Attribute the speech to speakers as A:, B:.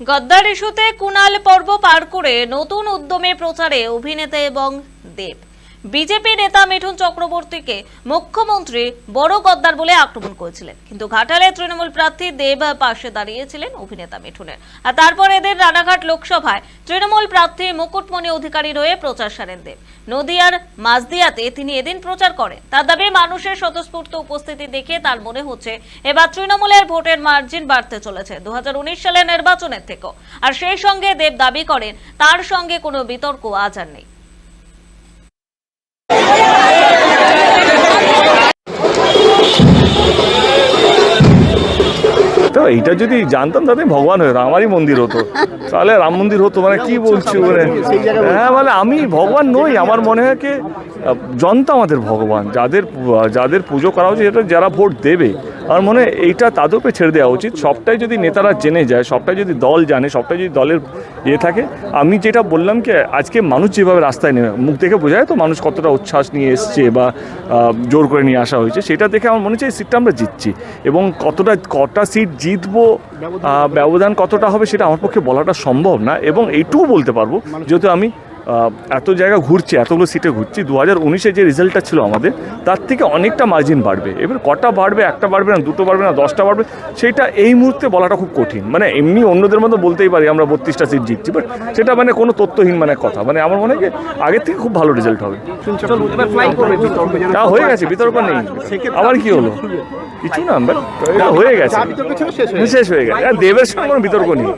A: গদ্দার ইস্যুতে কুণাল পর্ব পার করে নতুন উদ্যমে প্রচারে অভিনেতা এবং দেব। বিজেপি নেতা মিঠুন চক্রবর্তীকে মুখ্যমন্ত্রী বড় গদ্দার বলে আক্রমণ করেছিলেন। কিন্তু ঘাটালে তৃণমূল প্রার্থী দেব পাশে দাঁড়িয়েছিলেন অভিনেতা মিঠুনের। আর তারপর এদের রানাঘাট লোকসভায় তৃণমূল প্রার্থী মুকুটমণি অধিকারীর হয়ে প্রচার সারেন দেব। নদিয়ার মাঝদিয়াতে তিনি এদিন প্রচার করেন। তার দাবি, মানুষের স্বতঃস্ফূর্ত উপস্থিতি দেখে তার মনে হচ্ছে, এবার তৃণমূলের ভোটের মার্জিন বাড়তে চলেছে দু হাজার উনিশ সালের নির্বাচনের থেকেও। আর সেই সঙ্গে দেব দাবি করেন, তার সঙ্গে কোনো বিতর্ক আজ আর নেই।
B: তো এইটা যদি জানতাম তাহলে ভগবান হয়ে আমারই মন্দির হতো। তাহলে রাম মন্দির হতো মানে কি বলছি মানে? হ্যাঁ মানে আমি ভগবান নই, আমার মনে হয় কি, জনতা আমাদের ভগবান, যাদের যাদের পুজো করা উচিত এটা যারা ভোট দেবে। আমার মনে হয় এইটা তাদের উপরে ছেড়ে দেওয়া উচিত। সবটাই যদি নেতারা জেনে যায়, সবটাই যদি দল জানে, সবটাই যদি দলের ইয়ে থাকে, আমি যেটা বললাম কি, আজকে মানুষ যেভাবে রাস্তায় নেমে, মুখ দেখে বোঝা যায় তো মানুষ কতটা উচ্ছ্বাস নিয়ে এসছে বা জোর করে নিয়ে আসা হয়েছে, সেটা দেখে আমার মনে হচ্ছে এই সিটটা আমরা জিতছি। এবং কতটা, কটা সিট জিতবো ব্যবধান কতটা হবে সেটা আমার পক্ষে বলাটা সম্ভব না এবং এইটুকু বলতে পারব যেহেতু আমি এত জায়গা ঘুরছি এতগুলো সিটে ঘুরছি দু হাজার উনিশে যে রেজাল্টটা ছিল আমাদের তার থেকে অনেকটা মার্জিন বাড়বে। এবার কটা বাড়বে একটা বাড়বে না দুটো বাড়বে না দশটা বাড়বে সেটা এই মুহূর্তে বলাটা খুব কঠিন। মানে এমনি অন্যদের মতো বলতেই পারি আমরা বত্রিশটা সিট জিতছি বাট সেটা মানে কোনো তথ্যহীন মানে কথা। মানে আমার মনে হয় যে আগের থেকে খুব ভালো রেজাল্ট হবে। তা হয়ে গেছে বিতর্ক নেই। আবার কি হলো? কিছু না হয়ে গেছে। শেষ হয়ে গেছে। আর দেবের সঙ্গে কোনো বিতর্ক নেই।